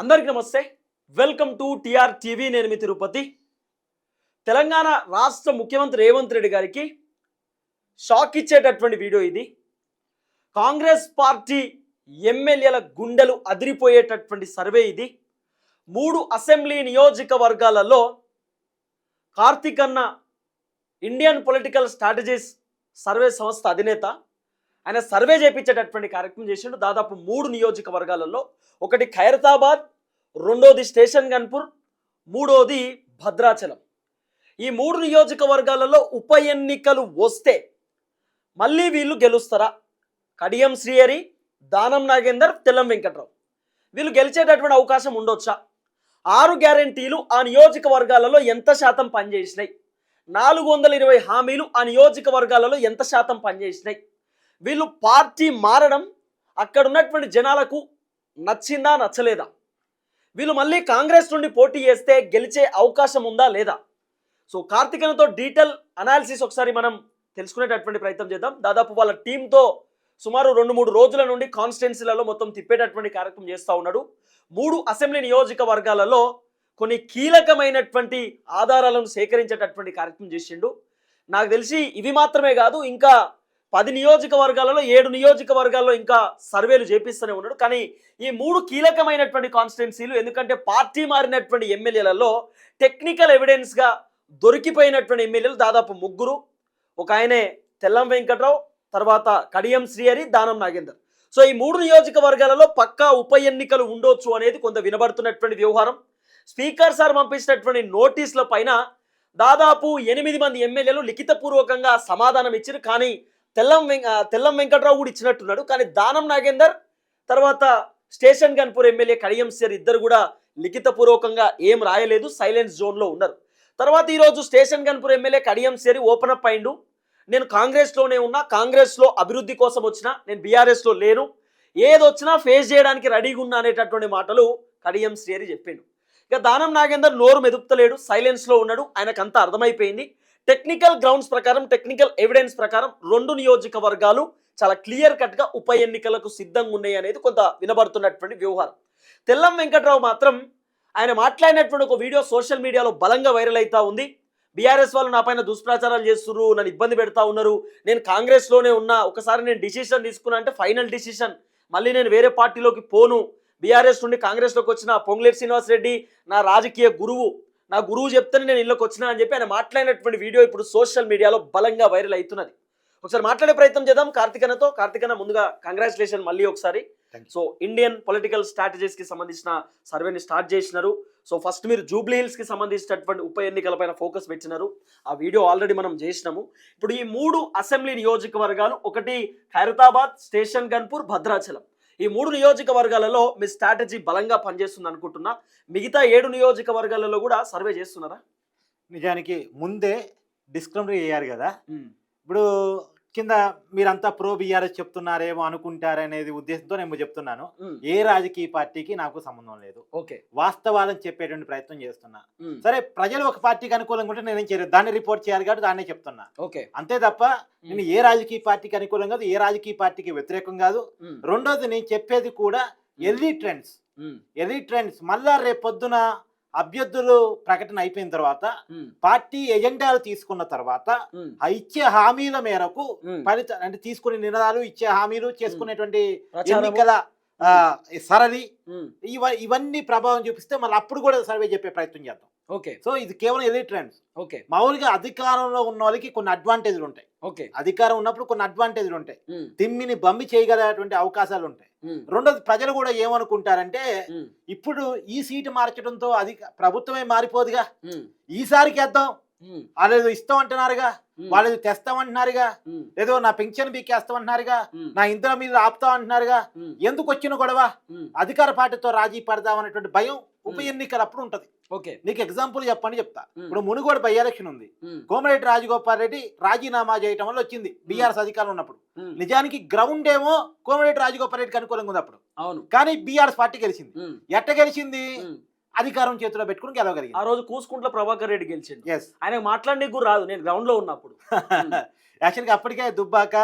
అందరికీ నమస్తే. Welcome to TR TV నేను మీ తిరుపతి. తెలంగాణ రాష్ట్ర ముఖ్యమంత్రి రేవంత్ రెడ్డి గారికి షాక్ ఇచ్చేటటువంటి వీడియో ఇది. కాంగ్రెస్ పార్టీ ఎమ్మెల్యేల గుండెలు అదిరిపోయేటటువంటి సర్వే ఇది. మూడు అసెంబ్లీ నియోజకవర్గాలలో కార్తిక్ అన్న ఇండియన్ పొలిటికల్ స్ట్రాటజీస్ సర్వే సంస్థ అధినేత ఆయన సర్వే చేపించేటటువంటి కార్యక్రమం చేసిండు. దాదాపు మూడు నియోజకవర్గాలలో ఒకటి ఖైరతాబాద్ రెండోది స్టేషన్ గన్పూర్ మూడోది భద్రాచలం. ఈ మూడు నియోజకవర్గాలలో ఉప ఎన్నికలు వస్తే మళ్ళీ వీళ్ళు గెలుస్తారా? కడియం శ్రీహరి దానం నాగేందర్ తెల్లం వెంకట్రావు. వీళ్ళు గెలిచేటటువంటి అవకాశం ఉండొచ్చా? ఆరు గ్యారంటీలు ఆ నియోజకవర్గాలలో ఎంత శాతం పనిచేసినాయి? నాలుగు వందల ఇరవై హామీలు ఆ నియోజకవర్గాలలో ఎంత శాతం పనిచేసినాయి? వీళ్ళు పార్టీ మారడం అక్కడ ఉన్నటువంటి జనాలకు నచ్చిందా నచ్చలేదా? వీళ్ళు మళ్ళీ కాంగ్రెస్ నుండి పోటీ చేస్తే గెలిచే అవకాశం ఉందా లేదా? సో కార్తికనతో డీటెయిల్ అనాలిసిస్ ఒకసారి మనం తెలుసుకునేటటువంటి ప్రయత్నం చేద్దాం. దాదాపు వాళ్ళ టీంతో సుమారు రెండు మూడు రోజుల నుండి కాన్స్టిట్యున్సీలలో మొత్తం తిప్పేటటువంటి కార్యక్రమం చేస్తూ ఉన్నాడు. మూడు అసెంబ్లీ నియోజకవర్గాలలో కొన్ని కీలకమైనటువంటి ఆధారాలను సేకరించేటటువంటి కార్యక్రమం చేసిండు. నాకు తెలిసి ఇవి మాత్రమే కాదు ఇంకా పది నియోజకవర్గాలలో ఏడు నియోజకవర్గాల్లో ఇంకా సర్వేలు చేపిస్తూనే ఉన్నాడు. కానీ ఈ మూడు కీలకమైనటువంటి కాన్స్టిట్యున్సీలు ఎందుకంటే పార్టీ మారినటువంటి ఎమ్మెల్యేలలో టెక్నికల్ ఎవిడెన్స్గా దొరికిపోయినటువంటి ఎమ్మెల్యేలు దాదాపు ముగ్గురు. ఒక ఆయనే తెల్లం వెంకట్రావు తర్వాత కడియం శ్రీహరి దానం నాగేందర్. సో ఈ మూడు నియోజకవర్గాలలో పక్కా ఉప ఎన్నికలు ఉండొచ్చు అనేది కొంత వినబడుతున్నటువంటి వ్యవహారం. స్పీకర్ సార్ పంపించినటువంటి నోటీసుల పైన దాదాపు ఎనిమిది మంది ఎమ్మెల్యేలు లిఖితపూర్వకంగా సమాధానం ఇచ్చారు కానీ తెల్లం వెం తెల్లం వెంకట్రావు కూడా ఇచ్చినట్టున్నాడు. కానీ దానం నాగేందర్ తర్వాత station Ghanpur MLA Kadiyam sir ఇద్దరు కూడా లిఖితపూర్వకంగా ఏం రాయలేదు సైలెన్స్ జోన్లో ఉన్నారు. తర్వాత ఈరోజు స్టేషన్ గన్పూర్ ఎమ్మెల్యే కడియం సేరి ఓపెన్ అప్ అయిండు. నేను కాంగ్రెస్లోనే ఉన్నా కాంగ్రెస్లో అభివృద్ధి కోసం వచ్చినా నేను బీఆర్ఎస్లో లేను. ఏది వచ్చినా ఫేస్ చేయడానికి రెడీగా ఉన్నా అనేటటువంటి మాటలు కడియం శ్రేరి చెప్పిండు. ఇక దానం నాగేందర్ నోరు మెదుపుతలేడు సైలెన్స్లో ఉన్నాడు ఆయనకు అర్థమైపోయింది. టెక్నికల్ గ్రౌండ్స్ ప్రకారం టెక్నికల్ ఎవిడెన్స్ ప్రకారం రెండు నియోజకవర్గాలు చాలా క్లియర్ కట్గా ఉప ఎన్నికలకు సిద్ధంగా ఉన్నాయి అనేది కొంత వినబడుతున్నటువంటి వ్యవహారం. తెల్లం వెంకట్రావు మాత్రం ఆయన మాట్లాడినటువంటి ఒక వీడియో సోషల్ మీడియాలో బలంగా వైరల్ అవుతా ఉంది. బీఆర్ఎస్ వాళ్ళు నా పైన దుష్ప్రచారాలు చేస్తున్నారు నన్ను ఇబ్బంది పెడతా ఉన్నారు. నేను కాంగ్రెస్లోనే ఉన్నా ఒకసారి నేను డిసిషన్ తీసుకున్నా అంటే ఫైనల్ డిసిషన్ మళ్ళీ నేను వేరే పార్టీలోకి పోను. బీఆర్ఎస్ నుండి కాంగ్రెస్లోకి వచ్చిన పొంగులేటి శ్రీనివాస్ రెడ్డి నా రాజకీయ గురువు. నా గురువు చెప్తేనే నేను ఇళ్ళకి వచ్చినా అని చెప్పి ఆయన మాట్లాడినటువంటి వీడియో ఇప్పుడు సోషల్ మీడియాలో బలంగా వైరల్ అవుతున్నది. ఒకసారి మాట్లాడే ప్రయత్నం చేద్దాం. కార్తికనతో కార్తికన ముందుగా కంగ్రాచులేషన్ మళ్ళీ ఒకసారి. సో ఇండియన్ పొలిటికల్ స్ట్రాటజీస్కి సంబంధించిన సర్వేని స్టార్ట్ చేసినారు. సో ఫస్ట్ మీరు జూబ్లీ హిల్స్కి సంబంధించినటువంటి ఉప ఎన్నికలపైన ఫోకస్ పెట్టినారు. ఆ వీడియో ఆల్రెడీ మనం చేసినాము. ఇప్పుడు ఈ మూడు అసెంబ్లీ నియోజకవర్గాలు ఒకటి ఖైరతాబాద్ స్టేషన్ గన్పూర్ భద్రాచలం. ఈ మూడు నియోజకవర్గాలలో మీ స్ట్రాటజీ బలంగా పనిచేస్తుంది అనుకుంటున్నా. మిగతా ఏడు నియోజకవర్గాలలో కూడా సర్వే చేస్తున్నారా? నిజానికి ముందే డిస్క్రిమినరీ అయ్యారు కదా. ఇప్పుడు కింద మీరంతా ప్రో బీఆర్ఎస్ చెప్తున్నారేమో అనుకుంటారనేది ఉద్దేశంతో నేను చెప్తున్నాను. ఏ రాజకీయ పార్టీకి నాకు సంబంధం లేదు. ఓకే. వాస్తవాలను చెప్పేటువంటి ప్రయత్నం చేస్తున్నా. సరే ప్రజలు ఒక పార్టీకి అనుకూలంగా ఉంటే నేనేం చేయలేదు. దాన్ని రిపోర్ట్ చేయాలి కాబట్టి దాన్నే చెప్తున్నా. ఓకే. అంతే తప్ప నేను ఏ రాజకీయ పార్టీకి అనుకూలం కాదు ఏ రాజకీయ పార్టీకి వ్యతిరేకం కాదు. రెండోది నేను చెప్పేది కూడా ఎర్లీ ట్రెండ్స్. Early trends. మళ్ళా రేపు పొద్దున అభ్యర్థులు ప్రకటన అయిపోయిన తర్వాత పార్టీ ఎజెండాలు తీసుకున్న తర్వాత ఆ ఇచ్చే హామీల మేరకు ఫలిత అంటే తీసుకునే నిర్ణయాలు ఇచ్చే హామీలు చేసుకునేటువంటి ఎన్నికల సరళి ఇవ ఇవన్నీ ప్రభావం చూపిస్తే మళ్ళీ అప్పుడు కూడా సర్వే చెప్పే ప్రయత్నం చేద్దాం. ఓకే. సో ఇది కేవలం ఎర్లీ ట్రెండ్స్. ఓకే. మామూలుగా అధికారంలో ఉన్న వాళ్ళకి కొన్ని అడ్వాంటేజ్లు ఉంటాయి. ఓకే. అధికారం ఉన్నప్పుడు కొన్ని అడ్వాంటేజ్లు ఉంటాయి. తిమ్మిని బమ్మి చేయగలిగేటువంటి అవకాశాలు ఉంటాయి. రెండోది ప్రజలు కూడా ఏమనుకుంటారంటే ఇప్పుడు ఈ సీటు మార్చడంతో అది ప్రభుత్వమే మారిపోదుగా. ఈసారికి వేద్దాం. వాళ్ళు ఇస్తాం అంటున్నారుగా. వాళ్ళు తెస్తాం అంటున్నారుగా ఏదో నా పెన్షన్ బీకేస్తాం అంటున్నారుగా నా ఇంధనం మీద ఆపుతాం అంటున్నారుగా ఎందుకు వచ్చిన గొడవ? అధికార పార్టీతో రాజీ పడదాం అనేటువంటి భయం ఉప ఎన్నికలు అప్పుడు ఉంటది. ఓకే. నీకు ఎగ్జాంపుల్ చెప్పని చెప్తా. ఇప్పుడు మునుగోడు బై ఎలక్షన్ ఉంది. కోమరెడ్డి రాజగోపాల్ రెడ్డి రాజీనామా చేయటం వల్ల వచ్చింది బీఆర్ఎస్ అధికారం ఉన్నప్పుడు. నిజానికి గ్రౌండ్ ఏమో కోమరెడ్డి రాజగోపాల్ రెడ్డికి అనుకూలంగా ఉంది అప్పుడు. అవును. కానీ బీఆర్ఎస్ పార్టీ గెలిచింది. ఎట్ట గెలిచింది? అధికారం చేతిలో పెట్టుకుని ఆ గెలవగలిగింది రోజు కూసుకుంట్ల ప్రభాకర్ రెడ్డి గెలిచిండు. ఎస్ ఆయన మాట్లాడడానికి కూడా రాదు నేను గ్రౌండ్లో ఉన్నప్పుడు. యాక్చువల్గా అప్పటికే దుబ్బాక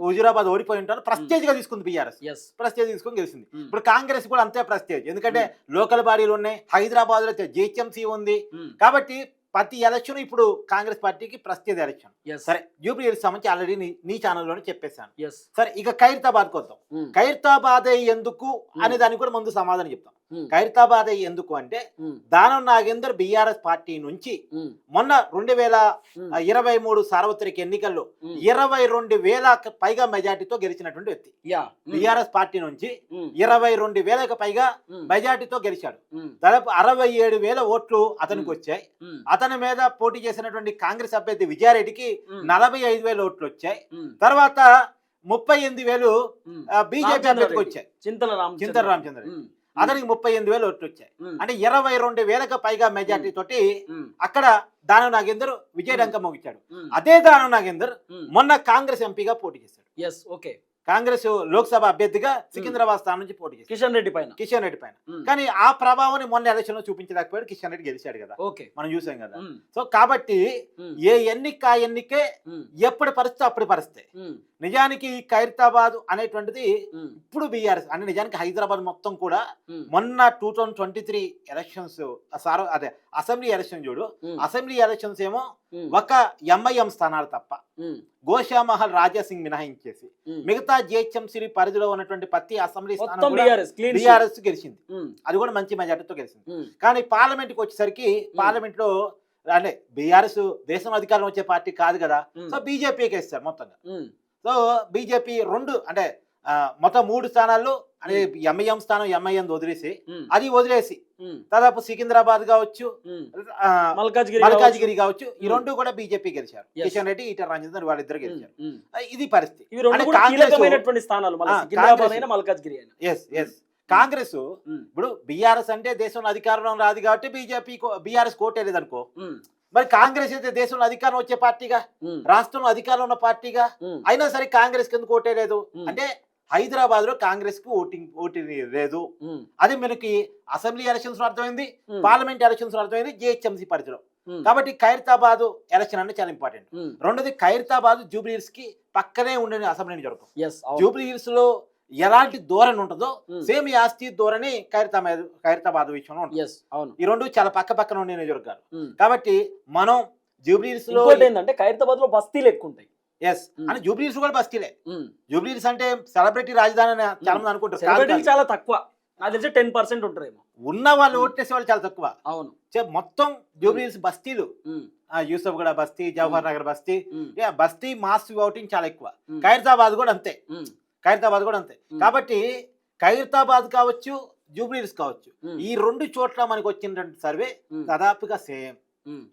హుజురాబాద్ ఓడిపోయి ఉంటారు. ప్రెస్టేజ్గా తీసుకుంది బీఆర్ఎస్ ఎస్ ప్రెస్టేజ్ తీసుకొని గెలిచింది. ఇప్పుడు కాంగ్రెస్ కూడా అంతే ప్రెస్టేజ్. ఎందుకంటే లోకల్ బాడీలు ఉన్నాయి హైదరాబాద్లో జిహెచ్ఎంసీ ఉంది. కాబట్టి ప్రతి ఎలక్షన్ ఇప్పుడు కాంగ్రెస్ పార్టీకి ప్రెస్టేజ్ ఎలక్షన్. సరే జూబ్లీ హిల్స్ సంబంధించి ఆల్రెడీ నీ ఛానల్లోనే చెప్పేశాను. సరే ఇక ఖైరతాబాద్ కొద్దాం. ఖైరతాబాద్ ఎందుకు అనే దానికి కూడా ముందు సమాధానం చెప్తాం. ఖైరతాబాద్ ఎందుకు అంటే దానం నాగేందర్ బీఆర్ఎస్ పార్టీ నుంచి మొన్న రెండు వేల ఇరవై మూడు సార్వత్రిక ఎన్నికల్లో ఇరవై రెండు వేల పైగా మెజార్టీతో గెలిచినటువంటి వ్యక్తి. బీఆర్ఎస్ పార్టీ నుంచి ఇరవై రెండు వేలకు పైగా మెజార్టీతో గెలిచాడు. దాదాపు అరవై ఏడు వేల ఓట్లు అతనికి వచ్చాయి. అతని మీద పోటీ చేసినటువంటి కాంగ్రెస్ అభ్యర్థి విజయారెడ్డికి నలభై ఐదు వేల ఓట్లు వచ్చాయి. తర్వాత ముప్పై ఎనిమిది వేలు బీజేపీ అభ్యర్థికి వచ్చాయి. చింతల రామ్ చింతల రామచంద్ర అతనికి ముప్పై ఎనిమిది వేలు ఓట్లు వచ్చాయి. అంటే ఇరవై రెండు వేలకు పైగా మెజార్టీ తోటి అక్కడ దానం నాగేందర్ విజయడంక మోగించాడు. అదే దానం నాగేందర్ మొన్న కాంగ్రెస్ ఎంపీగా పోటీ చేశాడు. ఎస్ ఓకే కాంగ్రెస్ లోక్సభ అభ్యర్థిగా సికింద్రాబాద్ స్థానం నుంచి పోటీ చేశాడు. కిషన్ రెడ్డి పైన. కిషన్ రెడ్డి పైన. కానీ ఆ ప్రభావాన్ని మొన్న ఎలక్షన్లో చూపించలేకపోయాడు కిషన్ రెడ్డి గెలిచాడు కదా. ఓకే. మనం చూసాం కదా. సో కాబట్టి ఏ ఎన్నిక ఆ ఎన్నికే ఎప్పటి పరిస్థితి అప్పటి పరిస్థితి. నిజానికి ఖైరతాబాద్ అనేటువంటిది ఇప్పుడు బీఆర్ఎస్ అంటే నిజానికి హైదరాబాద్ మొత్తం కూడా మొన్న two thousand twenty three elections sir అదే అసెంబ్లీ ఎలక్షన్ చూడు. అసెంబ్లీ ఎలక్షన్స్ ఏమో ఒక ఎంఐఎం స్థానాలు తప్ప. గోషామహల్ రాజాసింగ్ మినహాయించేసి. మిగతా జిహెచ్ఎంసీ పరిధిలో ఉన్నటువంటి ప్రతి అసెంబ్లీ బీఆర్ఎస్ గెలిచింది. అది కూడా మంచి మెజార్టీతో గెలిచింది. కానీ పార్లమెంట్కి వచ్చేసరికి పార్లమెంట్లో అంటే బీఆర్ఎస్ దేశం అధికారం వచ్చే పార్టీ కాదు కదా. సో బీజేపీకి ఇస్తారు మొత్తంగా. సో బీజేపీ రెండు అంటే మొత్తం మూడు స్థానాల్లో అంటే ఎంఐఎం స్థానం ఎంఐఎం వదిలేసి అది వదిలేసి దాదాపు సికింద్రాబాద్ కావచ్చు మల్కాజ్గిరి కావచ్చు. ఈ. రెండు కూడా బీజేపీ గెలిచారు. కిషన్ రెడ్డి ఈటర్ రాజేందర్ వాళ్ళిద్దరు. గెలిచారు. ఇది పరిస్థితి. కాంగ్రెస్ ఇప్పుడు బీఆర్ఎస్ అంటే దేశంలో అధికారం రాదు కాబట్టి బీజేపీ బీఆర్ఎస్ కోటేలేదు అనుకో మరి కాంగ్రెస్ అయితే దేశంలో అధికారం వచ్చే పార్టీగా? రాష్ట్రంలో అధికారం ఉన్న పార్టీగా? అయినా సరే కాంగ్రెస్ కింద ఓటేలేదు ఉమ్, అంటే హైదరాబాద్లో కాంగ్రెస్కు ఓటింగ్ ఓటింగ్ లేదు. అది మనకి అసెంబ్లీ ఎలక్షన్స్ అర్థమైంది పార్లమెంట్ ఎలక్షన్స్ అర్థమైంది జిహెచ్ఎంసీ పరిధిలో. కాబట్టి ఖైరతాబాద్ ఎలక్షన్ అంటే చాలా ఇంపార్టెంట్. రెండోది ఖైరతాబాద్ జూబ్లీ హిల్స్కి పక్కనే ఉండే అసెంబ్లీని జరుగుతుంది. Yes, అవును. జూబ్లీ హిల్స్లో ఎలాంటి ధోరణి ఉంటుందో సేమ్ ఆస్తి ధోరణి ఖైరతాబాద్ ఖైరతాబాద్ విషయంలో ఉంటుంది. ఈ రెండు చాలా పక్క పక్కన ఉండే నియోజకవర్గాలు. ఉమ్. కాబట్టి మనం జూబ్లీ హిల్స్లో ఏంటంటే ఖైరతాబాద్లో బస్తీలు ఎక్కువ ఉంటాయి. Yes um. అని జూబ్లీ హిల్స్ కూడా బస్తీలే ఉమ్, జూబ్లీ హిల్స్ అంటే సెలబ్రిటీ రాజధాని అని చాలా మంది అనుకుంటారు. చాలా తక్కువ. నాకు తెలిసి టెన్ పర్సెంట్ ఉంటారేమో ఉన్న వాళ్ళు ఉమ్. ఓటేసే వాళ్ళు చాలా తక్కువ. అవును. మొత్తం జూబ్లీ హిల్స్ బస్తీలు. యూసఫ్ గూడ బస్తీ జవహర్ నగర్ బస్తీ. బస్తీ మాస్ ఓటింగ్ చాలా ఎక్కువ. ఖైరతాబాద్ కూడా అంతే. ఖైరతాబాద్ కూడా అంతే. కాబట్టి ఖైరతాబాద్ కావచ్చు జూబ్లీ హిల్స్ కావచ్చు. ఈ రెండు చోట్ల మనకు వచ్చినటువంటి సర్వే దాదాపుగా సేమ్.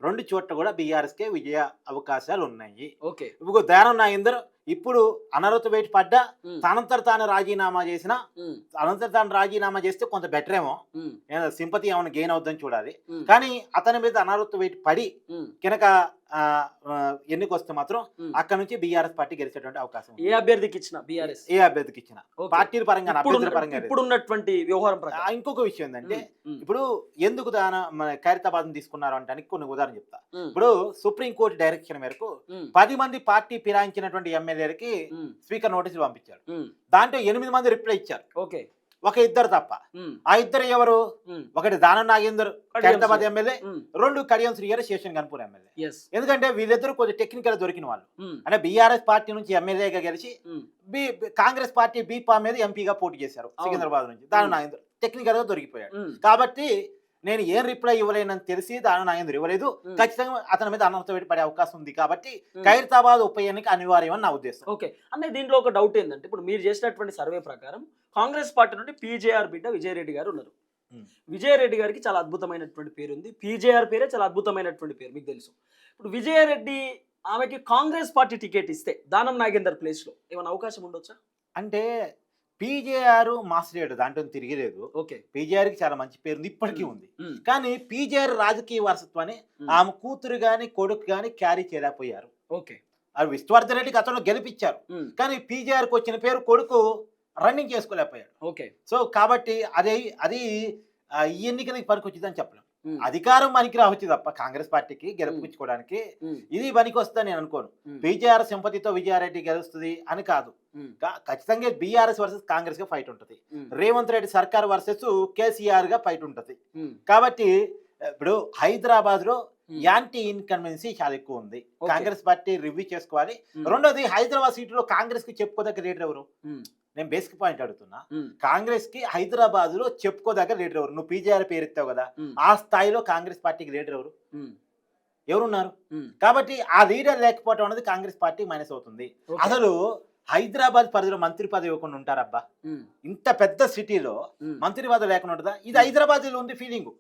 రెండు చోట్ల కూడా బీఆర్ఎస్ కే విజయ అవకాశాలు ఉన్నాయి ఓకే. ఇప్పుడు దానం నాగేందర్ ఇప్పుడు అనర్హత వేటి పడ్డా ఉమ్, తనంతట తాను రాజీనామా చేసిన అనంతర తాను రాజీనామా చేస్తే కొంత బెటర్ ఏమో సింపతి ఏమైనా గెయిన్ అవుద్దని చూడాలి. కానీ అతని మీద అనర్హత వేటి పడి కనుక ఆ, ఆ, ఎన్నిక వస్తే మాత్రం. అక్కడ నుంచి బీఆర్ఎస్ పార్టీ గెలిచేటువంటి అవకాశం. ఏ అభ్యర్థికి ఇచ్చిన బీఆర్ఎస్. ఏ అభ్యర్థికి ఇచ్చిన. పార్టీల పరంగా అభ్యర్థుల పరంగా. ఇప్పుడు ఉన్నటువంటి వ్యవహారం ఇంకొక విషయం ఏంటంటే ఇప్పుడు ఎందుకు దాన మన ఖైరతాబాద్ తీసుకున్నారు అంటే కొన్ని ఉదాహరణ చెప్తా. ఇప్పుడు సుప్రీంకోర్టు డైరెక్షన్ మేరకు పది మంది పార్టీ ఫిరాయించినటువంటి ఎమ్మెల్యేలకి స్పీకర్ నోటీసులు పంపించారు ఉమ్, దాంట్లో ఎనిమిది మంది రిప్లై ఇచ్చారు. ఓకే. ఒక ఇద్దరు తప్ప. ఆ ఇద్దరు ఎవరు? ఒకటి దానం నాగేందర్ ఖైరతాబాద్ శ్రీ- ఎమ్మెల్యే రెండు కడియం శ్రీగారు శేషన్ గన్పూర్ ఎమ్మెల్యే. ఎందుకంటే వీళ్ళిద్దరు కొంచెం టెక్నికల్ దొరికిన వాళ్ళు. అంటే బీఆర్ఎస్ పార్టీ నుంచి ఎమ్మెల్యేగా గెలిచి బి కాంగ్రెస్ పార్టీ బీపా మీద ఎంపీగా పోటీ చేశారు. సికింద్రాబాద్ నుంచి. దాని. నాగేందర్. టెక్నికల్గా దొరికిపోయాడు. కాబట్టి నేను ఏం రిప్లై ఇవ్వలేనని తెలిసి దాని నాగేందర్ ఇవ్వలేదు. ఖచ్చితంగా అతని మీద అనర్థ పడే అవకాశం ఉంది కాబట్టి. ఖైరతాబాద్ ఉప ఎన్నిక అనివార్యం అని నా ఉద్దేశం. ఓకే. అన్న దీంట్లో ఒక డౌట్ ఏంటంటే ఇప్పుడు మీరు చేసినటువంటి సర్వే ప్రకారం కాంగ్రెస్ పార్టీ నుండి పీజేఆర్ బిడ్డ విజయరెడ్డి గారు ఉన్నారు. విజయరెడ్డి గారికి చాలా అద్భుతమైనటువంటి పేరు ఉంది. పీజేఆర్ పేరే చాలా అద్భుతమైనటువంటి పేరు మీకు తెలుసు. ఇప్పుడు విజయరెడ్డి ఆమెకి కాంగ్రెస్ పార్టీ టికెట్ ఇస్తే దానం నాగేందర్ ప్లేస్లో ఏమైనా అవకాశం ఉండొచ్చా? అంటే పీజేఆర్ మాస్టర్ దాంట్లో తిరిగిలేదు. ఓకే. పీజేఆర్కి చాలా మంచి పేరు ఉంది ఇప్పటికీ ఉంది. కానీ పీజేఆర్ రాజకీయ వారసత్వాన్ని ఆమె కూతురు గాని కొడుకు గాని క్యారీ చేయలేకపోయారు. ఓకే. అది విష్ణువర్ధన్ రెడ్డికి అతను గెలిపించారు. కానీ పీజేఆర్కి వచ్చిన పేరు కొడుకు రన్నింగ్ చేసుకోలేకపోయాడు. ఓకే. సో కాబట్టి అదే అది ఈ ఎన్నికలకి పనికి వచ్చిందని చెప్పలేం. అధికారం పనికి రావచ్చు తప్ప కాంగ్రెస్ పార్టీకి గెలుపుకోవడానికి ఇది పనికి వస్తుందని నేను అనుకోను. బీజేఆర్ సింపతితో విజయారెడ్డి గెలుస్తుంది అని కాదు. ఖచ్చితంగా బీఆర్ఎస్ వర్సెస్ కాంగ్రెస్గా ఫైట్ ఉంటుంది. రేవంత్ రెడ్డి సర్కార్ వర్సెస్ కేసీఆర్గా ఫైట్ ఉంటుంది. కాబట్టి ఇప్పుడు హైదరాబాద్లో యాంటీ ఇన్కన్వెన్సీ చాలా ఎక్కువ ఉంది. కాంగ్రెస్ పార్టీ రివ్యూ చేసుకోవాలి. రెండోది హైదరాబాద్ సీట్లో కాంగ్రెస్కి చెప్పుకోదగ్గ లీడర్ ఎవరు? నేను బేసిక్ పాయింట్ అడుగుతున్నా. కాంగ్రెస్కి హైదరాబాద్లో చెప్పుకోదగ్గ లీడర్ ఎవరు? నువ్వు పీజీఆర్ పేరు ఎత్తావు కదా. ఆ స్థాయిలో కాంగ్రెస్ పార్టీకి లీడర్ ఎవరు? ఎవరున్నారు? కాబట్టి ఆ లీడర్ లేకపోవడం అనేది కాంగ్రెస్ పార్టీ మైనస్ అవుతుంది. అసలు హైదరాబాద్ పరిధిలో మంత్రి పదవి ఇవ్వకుండా ఉంటారబ్బా. ఇంత పెద్ద సిటీలో మంత్రి పదవి లేకుండా ఉంటుందా? ఇది హైదరాబాద్లో ఉంది ఫీలింగ్.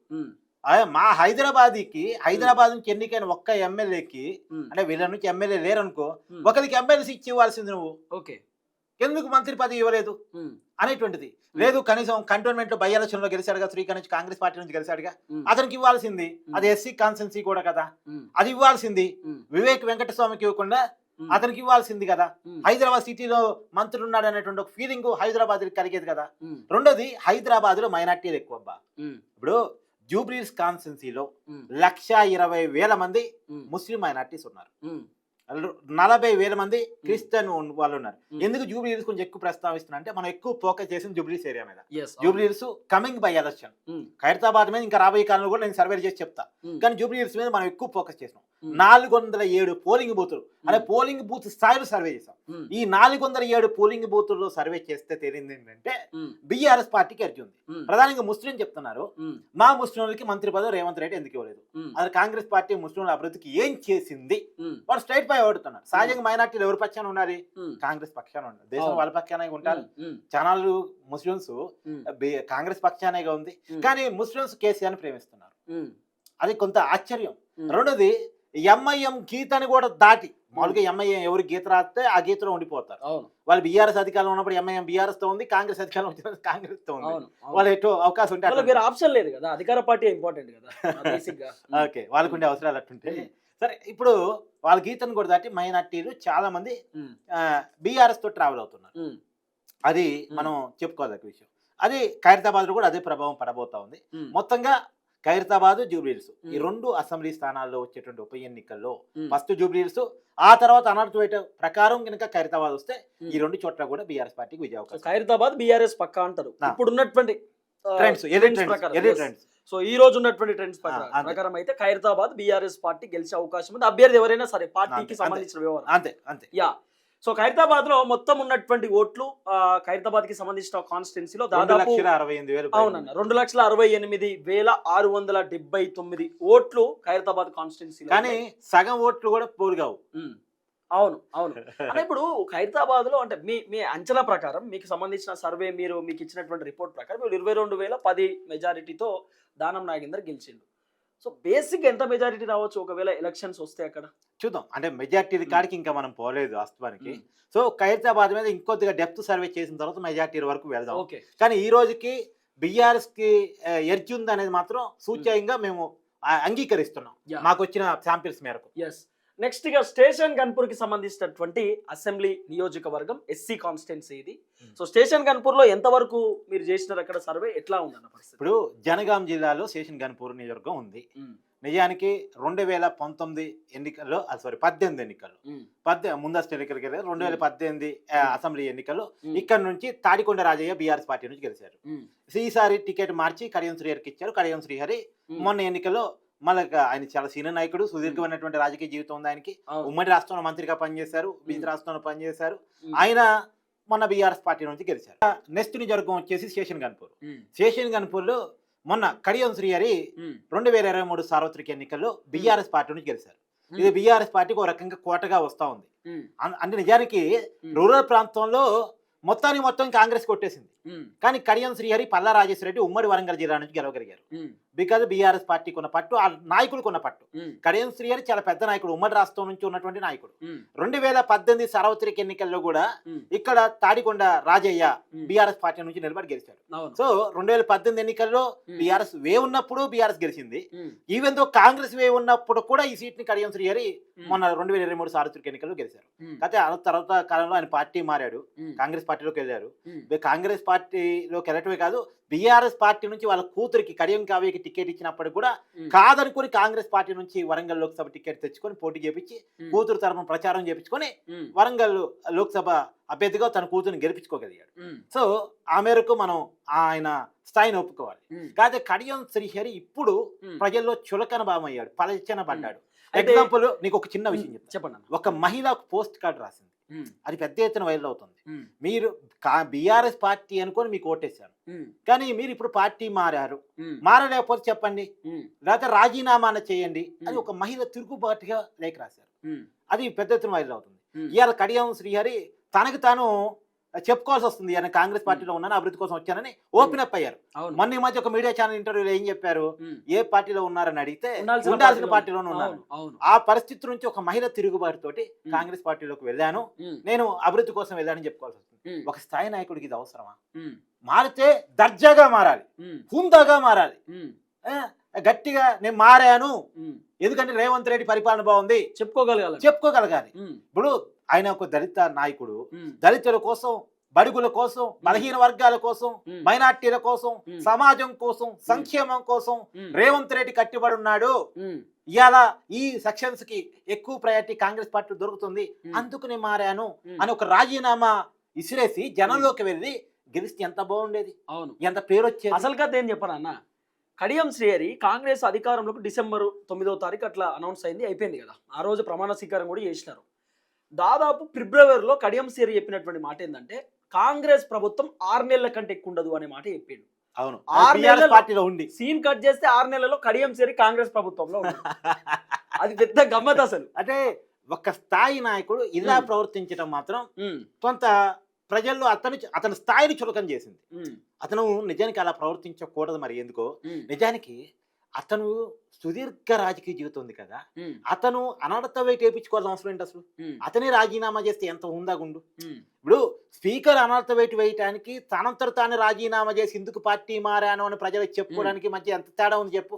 మా హైదరాబాద్కి హైదరాబాద్ నుంచి ఎన్నికైన ఒక్క ఎమ్మెల్యేకి అంటే వీళ్ళ నుంచి ఎమ్మెల్యే లేరనుకో ఒకరికి ఎమ్మెల్సీ ఇచ్చి ఇవ్వాల్సింది నువ్వు. ఓకే. ఎందుకు మంత్రి పదవి ఇవ్వలేదు? అనేటువంటిది. లేదు కనీసం కంటోన్మెంట్లో బై ఎలక్షన్లో గెలిచాడుగా శ్రీకాంత్ నుంచి కాంగ్రెస్ పార్టీ నుంచి గెలిచాడుగా. అతనికి ఇవ్వాల్సింది అది ఎస్సీ కాన్సెన్సీ కూడా కదా. అది ఇవ్వాల్సింది వివేక్ వెంకటస్వామికి ఇవ్వకుండా అతనికి ఇవ్వాల్సింది కదా. హైదరాబాద్ సిటీలో మంత్రులు ఉన్నాడు అనేటువంటి ఒక ఫీలింగ్ హైదరాబాద్ కలిగేది కదా. రెండోది హైదరాబాద్లో మైనార్టీలు ఎక్కువ అబ్బా ఇప్పుడు జూబ్లీస్ కాన్సెన్సీలో లక్ష ఇరవై వేల మంది ముస్లిం మైనార్టీస్ ఉన్నారు. నలభై వేల మంది క్రిస్టియన్ వాళ్ళు ఉన్నారు ఎందుకు జూబ్లీస్ కొంచెం ఎక్కువ ప్రస్తావిస్తున్నా అంటే మనం ఎక్కువ ఫోకస్ చేసింది జూబ్లీస్ ఏరియా మీద. జూబ్లీస్ కమింగ్ బై ఎలక్షన్. ఖైరతాబాద్ మీద ఇంకా రాబోయే కాలంలో కూడా నేను సర్వే చేసి చెప్తా. కానీ జూబ్లీస్ మీద మనం ఎక్కువ ఫోకస్ చేసాం నాలుగు వందల ఏడు పోలింగ్ బూతులు. అంటే పోలింగ్ బూత్ స్థాయిలో సర్వే చేసాం ఈ నాలుగు వందల ఏడు పోలింగ్ బూతుల్లో సర్వే చేస్తే తెలియంది ఏంటంటే బీఆర్ఎస్ పార్టీకి అర్జీ ఉంది. ప్రధానంగా ముస్లిం చెప్తున్నారు. మా ముస్లింలకి మంత్రి పదవి రేవంత్ రెడ్డి ఎందుకు ఇవ్వలేదు? అది కాంగ్రెస్ పార్టీ ముస్లింల అభివృద్ధికి ఏం చేసింది? వాడు స్ట్రైట్ పై ఓడుతున్నారు సహజంగా మైనార్టీలు ఎవరి పక్షాన ఉండాలి? కాంగ్రెస్ పక్షాన ఉండాలి. దేశం. వాళ్ళ పక్షానే ఉంటారు. ఛానల్ ముస్లిమ్స్ బి- కాంగ్రెస్ పక్షానేగా ఉంది. కానీ ముస్లిమ్స్ కేసీఆర్ ప్రేమిస్తున్నారు. అది కొంత ఆశ్చర్యం. రెండోది ఎంఐఎం గీతని కూడా దాటి మామూలుగా ఎంఐఎం ఎవరు గీత రాస్తే ఆ గీతలో ఉండిపోతారు. అవును. వాళ్ళు బీఆర్ఎస్ అధికారంలో ఉన్నప్పుడు ఎంఐఎం బీఆర్ఎస్తో ఉంది కాంగ్రెస్ అధికారంలో వచ్చిన కాంగ్రెస్తో ఉంది. వాళ్ళు ఎటు అవకాశం ఉంటే వాళ్ళకి వేరే ఆప్షన్ లేదు కదా అధికార పార్టీ ఇంపార్టెంట్ కదా బేసిక్గా. ఓకే వాళ్ళకుండే అవసరాలు అట్టుంటే. సరే ఇప్పుడు వాళ్ళ గీతను కూడా దాటి మైనార్టీలు చాలా మంది బీఆర్ఎస్తో ట్రావెల్ అవుతున్నారు. అది మనం చెప్పుకోదగ్గ విషయం. అది ఖైరతాబాద్లో కూడా అదే ప్రభావం పడబోతా ఉంది. మొత్తంగా ఖైరతాబాద్ జూబ్లీహిల్స్ ఈ. రెండు అసెంబ్లీ స్థానాల్లో వచ్చేటువంటి ఉప ఎన్నికల్లో ఫస్ట్ జూబ్లీహిల్స్ ఆ తర్వాత అనర్థ వేట ప్రకారం కనుక ఖైరతాబాద్ వస్తే. ఈ రెండు చోట్ల కూడా బీఆర్ఎస్ పార్టీకి విజయ అవకాశం ఖైరతాబాద్ బీఆర్ఎస్ పక్క అంటారు. ఇప్పుడు ఉన్నటువంటి ట్రెండ్స్ ట్రెండ్స్ సో ఈ రోజు ఉన్నటువంటి ట్రెండ్స్. ప్రకారం అయితే ఖైరతాబాద్ బీఆర్ఎస్ పార్టీ గెలిచే అవకాశం ఉంది అభ్యర్థి ఎవరైనా సరే పార్టీకి. సంబంధించిన వ్యవహారం అంతే అంతే యా సో ఖైరతాబాద్లో మొత్తం ఉన్నటువంటి ఓట్లు ఆ, ఖైరతాబాద్కి సంబంధించిన కాన్స్టిట్యున్సీలో దాదాపు అవునన్న రెండు లక్షల అరవై ఎనిమిది వేల ఆరు వందల డెబ్బై తొమ్మిది ఓట్లు ఖైరతాబాద్ కాన్స్టిట్యున్సీ కానీ సగం ఓట్లు కూడా పోలు కావు అవును అవును. అంటే ఇప్పుడు ఖైరతాబాద్లో అంటే మీ మీ అంచనా ప్రకారం మీకు సంబంధించిన సర్వే మీరు మీకు ఇచ్చినటువంటి రిపోర్ట్ ప్రకారం మీరు ఇరవై రెండు వేల పది మెజారిటీతో దానం నాగేందర్ గెలిచిండు. సో బేసిక్ ఎంత మెజారిటీ రావచ్చు ఒకవేళ ఎలక్షన్స్ వస్తే అక్కడ? చూద్దాం. అంటే మెజార్టీ రికార్డ్కి ఇంకా మనం పోలేదు వాస్తవానికి సో ఖైరతాబాద్ మీద ఇంకొద్దిగా డెప్త్ సర్వే చేసిన తర్వాత మెజార్టీ వరకు వెళ్దాం. ఓకే. కానీ ఈ రోజుకి బీఆర్ఎస్కి ఎర్చి ఉంది అనేది మాత్రం సూచ్యంగా మేము అంగీకరిస్తున్నాం. మాకు వచ్చిన శాంపిల్స్ మేరకు. ఎస్ నెక్స్ట్ ఇక స్టేషన్ గన్పూర్కి సంబంధించినటువంటి అసెంబ్లీ నియోజకవర్గం ఎస్సీ కాన్స్టిట్యున్సీ ఇది. Hmm. సో స్టేషన్ గన్పూర్లో ఎంత వరకు మీరు చేసినారు అక్కడ సర్వే? ఎట్లా ఉందన్న పరిస్థితి? ఇప్పుడు జనగాం జిల్లాలో శేషన్ గన్పూర్ నియోజకవర్గం ఉంది. ఉమ్, నిజానికి రెండు వేల పంతొమ్మిది ఎన్నికల్లో సారీ పద్దెనిమిది ఎన్నికల్లో. ఉమ్, పద్దె ముందస్తు ఎన్నికలకి రెండు వేల పద్దెనిమిది Hmm. అసెంబ్లీ ఎన్నికల్లో ఇక్కడ నుంచి తాడికొండ రాజయ్య బీఆర్ఎస్ పార్టీ నుంచి గెలిచారు. ఈసారి టికెట్ మార్చి కడియం శ్రీహరికి ఇచ్చారు. కడియం శ్రీహరి మొన్న ఎన్నికల్లో మళ్ళీ ఆయన చాలా సీనియర్ నాయకుడు సుదీర్ఘమైనటువంటి రాజకీయ జీవితం ఉంది ఆయనకి. ఉమ్మడి రాష్ట్రంలో మంత్రిగా పనిచేశారు బీజీ రాష్ట్రంలో పనిచేశారు. ఆయన మొన్న బీఆర్ఎస్ పార్టీ నుంచి గెలిచారు. నెక్స్ట్ నియోజకవర్గం వచ్చేసి శేషన్ గన్పూర్ శేషన్ గన్పూర్లో మొన్న కడియం శ్రీహరి రెండు వేల ఇరవై మూడు సార్వత్రిక ఎన్నికల్లో బీఆర్ఎస్ పార్టీ నుంచి గెలిచారు. ఇది బీఆర్ఎస్ పార్టీకి ఒక రకంగా కోటగా వస్తా ఉంది. అంటే నిజానికి రూరల్ ప్రాంతంలో మొత్తానికి మొత్తం కాంగ్రెస్ కొట్టేసింది. కానీ కడియం శ్రీహరి పల్లా రాజేశ్వర రెడ్డి ఉమ్మడి వరంగల్ జిల్లా నుంచి గెలవగలిగారు. బికాజ్ బీఆర్ఎస్ పార్టీ కొన్న పట్టు ఆ నాయకులు కొన్న పట్టు కడియం శ్రీహరి చాలా పెద్ద నాయకుడు ఉమ్మడి రాష్ట్రం నుంచి ఉన్నటువంటి నాయకుడు. రెండు వేల పద్దెనిమిది సార్వత్రిక ఎన్నికల్లో కూడా ఇక్కడ తాడికొండ రాజయ్య బీఆర్ఎస్ పార్టీ నుంచి నిలబడి గెలిచాడు. సో రెండు వేల పద్దెనిమిది ఎన్నికల్లో బీఆర్ఎస్ వే ఉన్నప్పుడు బీఆర్ఎస్ గెలిచింది. ఈవెన్తో కాంగ్రెస్ వే ఉన్నప్పుడు కూడా ఈ సీట్ని కడియం శ్రీహరి ఉమ్, మొన్న రెండు వేల ఇరవై మూడు సార్వత్రిక ఎన్నికల్లో గెలిచారు. అయితే ఆ తర్వాత కాలంలో ఆయన పార్టీ మారాడు. కాంగ్రెస్ పార్టీలోకి వెళ్ళారు. కాంగ్రెస్ పార్టీలోకి వెళ్ళటమే కాదు బీఆర్ఎస్ పార్టీ నుంచి వాళ్ళ కూతురికి కడియం కావ్యకి టికెట్ ఇచ్చినప్పటికి కూడా కాదనుకుని కాంగ్రెస్ పార్టీ నుంచి వరంగల్ లోక్సభ టికెట్ తెచ్చుకొని పోటీ చేపించి కూతురు తరఫున ప్రచారం చేపించుకొని వరంగల్ లోక్సభ అభ్యర్థిగా తన కూతురుని గెలిపించుకోగలిగాడు. సో ఆ మేరకు మనం ఆయన స్థాయిని ఒప్పుకోవాలి. కాదే కడియం శ్రీహరి ఇప్పుడు. ప్రజల్లో చులకన భావం అయ్యాడు పలచన పడ్డాడు. ఎగ్జాంపుల్ నీకు ఒక చిన్న విషయం చెప్తాను చెప్పండి ఒక మహిళ పోస్ట్ కార్డ్ రాసింది. అది పెద్ద ఎత్తున వైరల్ అవుతుంది. మీరు బీఆర్ఎస్ పార్టీ అనుకొని మీకు ఓటేశాను ఉమ్, కానీ మీరు ఇప్పుడు పార్టీ మారారు. మారలేకపోతే చెప్పండి. లేకపోతే రాజీనామాన చేయండి. అది. ఒక మహిళ తిరుగుబాటుగా లేఖ రాశారు. అది పెద్ద ఎత్తున వైరల్ అవుతుంది. ఇవాళ కడియం శ్రీహరి తనకు తాను చెప్పుకోవాల్సి వస్తుంది ఆయన కాంగ్రెస్ పార్టీలో ఉన్నాను అభివృద్ధి కోసం వచ్చానని ఓపెన్ అప్ అయ్యారు. మొన్న ఈ మధ్య ఒక మీడియా ఛానల్ ఇంటర్వ్యూలో ఏం చెప్పారు? ఏ పార్టీలో ఉన్నారని అడిగితే ఉండాల్సిన పార్టీలో పార్టీలోనే ఉన్నాను. ఆ పరిస్థితి నుంచి ఒక మహిళ తిరుగుబాటుతోటి కాంగ్రెస్ పార్టీలోకి వెళ్ళాను. నేను అభివృద్ధి కోసం వెళ్ళానని చెప్పుకోవాల్సి వస్తుంది ఒక స్థాయి నాయకుడికి ఇది అవసరమా? మారితే దర్జాగా మారాలి. హుందాగా మారాలి. గట్టిగా నేను మారాను. ఎందుకంటే రేవంత్ రెడ్డి పరిపాలన బాగుంది. చెప్పుకోగలగాలి. చెప్పుకోగలగాలి. ఇప్పుడు ఆయన ఒక దళిత నాయకుడు. దళితుల కోసం బడుగుల కోసం బలహీన వర్గాల కోసం మైనార్టీల కోసం. సమాజం కోసం సంక్షేమం కోసం రేవంత్ రెడ్డి కట్టుబడి ఉన్నాడు ఇవాళ ఈ సెక్షన్స్కి ఎక్కువ ప్రయారిటీ కాంగ్రెస్ పార్టీ దొరుకుతుంది. అందుకు నేను మారాను. అని ఒక రాజీనామా ఇసిరేసి జనంలోకి వెళ్ళి గెలిస్తే ఎంత బాగుండేది? అవును. ఎంత పేరు వచ్చేది అసలు కథ ఏం చెప్పను అన్న? కడియం శ్రీహరి కాంగ్రెస్ అధికారంలోకి డిసెంబర్ తొమ్మిదో తారీఖు అట్లా అనౌన్స్ అయింది అయిపోయింది కదా. ఆ రోజు ప్రమాణ స్వీకారం కూడా చేసినారు. దాదాపు ఫిబ్రవరిలో కడియం శ్రీహరి చెప్పినటువంటి మాట ఏంటంటే కాంగ్రెస్ ప్రభుత్వం ఆరు నెలల కంటే ఎక్కువ ఉండదు అనే మాట చెప్పిండు. అవును. ఆరు నెలలు- పార్టీలో ఉండి. సీన్ కట్ చేస్తే ఆరు నెలల్లో కడియం శ్రీహరి కాంగ్రెస్ ప్రభుత్వంలో. అది పెద్ద గమ్మత్ అసలు. అంటే ఒక స్థాయి నాయకుడు ఇలా. ప్రవర్తించడం మాత్రం కొంత ప్రజల్లో అతను అతని స్థాయిని చులకం చేసింది. అతను నిజానికి అలా ప్రవర్తించకూడదు మరి ఎందుకో? నిజానికి అతను సుదీర్ఘ రాజకీయ జీవితం ఉంది కదా. అతను అనర్హత వెయిట్ వేయించుకోవాల్సిన అవసరం ఏంటి అసలు? అతనే రాజీనామా చేస్తే ఎంత ఉందాగుండు ఉమ్, ఇప్పుడు స్పీకర్ అనర్హత వెయిట్ వేయటానికి తనంతట తాను రాజీనామా చేసి ఎందుకు పార్టీ మారాను అని ప్రజలకు చెప్పుకోవడానికి మధ్య ఎంత తేడా ఉంది చెప్పు?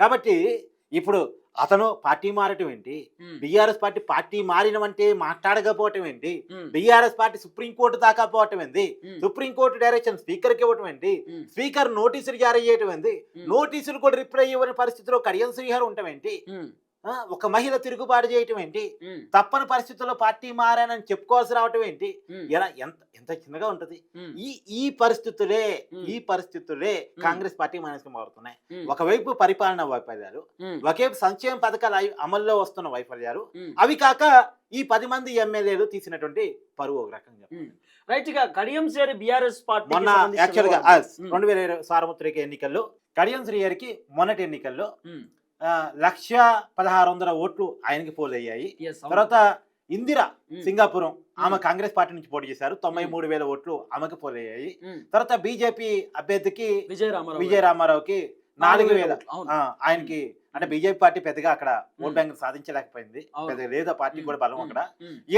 కాబట్టి ఇప్పుడు అతను పార్టీ మారటం ఏంటి? బీఆర్ఎస్ పార్టీ పార్టీ మారినవంటే మాట్లాడకపోవటం ఏంటి? బీఆర్ఎస్ పార్టీ సుప్రీంకోర్టు దాకా పోవటం ఏంటి ఉమ్, సుప్రీంకోర్టు డైరెక్షన్ స్పీకర్కి ఇవ్వటం ఏంటి? స్పీకర్ నోటీసులు జారీ చేయటం ఏంటి నోటీసులు కూడా రిప్లై ఇవ్వని పరిస్థితిలో కడియం శ్రీహర్ ఉండటం ఏంటి? ఒక మహిళ తిరుగుబాటు చేయటం ఏంటి? తప్పని పరిస్థితుల్లో పార్టీ మారానని చెప్పుకోవాల్సి రావటం ఏంటి? ఎలా ఎంత ఎంత చిన్నగా ఉంటది? ఈ ఈ పరిస్థితులే. ఈ పరిస్థితులే కాంగ్రెస్ పార్టీ మనసుకు మారుతున్నాయి. ఒకవైపు పరిపాలన వైఫల్యాలు ఒకవైపు సంక్షేమ పథకాలు అమల్లో వస్తున్న వైఫల్యాలు. అవి కాక ఈ పది మంది ఎమ్మెల్యేలు తీసినటువంటి పరువు ఒక రకంగా. రైట్ ఇక కడియం శ్రీహరి బీఆర్ఎస్ పార్టీ మొన్న యాక్చువల్గా రెండు వేల ఇరవై సార్వత్రిక ఎన్నికల్లో కడియం శ్రీహరికి మొన్నటి ఎన్నికల్లో లక్ష పదహారు వందల ఓట్లు ఆయనకి పోల్ అయ్యాయి తర్వాత ఇందిర సింగాపురం ఆమె కాంగ్రెస్ పార్టీ నుంచి పోటీ చేశారు తొంభై మూడు వేల ఓట్లు ఆమెకు పోల్ అయ్యాయి తర్వాత బీజేపీ అభ్యర్థికి విజయ రామారావు విజయ రామారావుకి నాలుగు వేల ఆయనకి అంటే బీజేపీ పార్టీ పెద్దగా అక్కడ ఓట్. బ్యాంక్ సాధించలేకపోయింది. పెద్దగా లేదు పార్టీ. కూడా బలం. అక్కడ.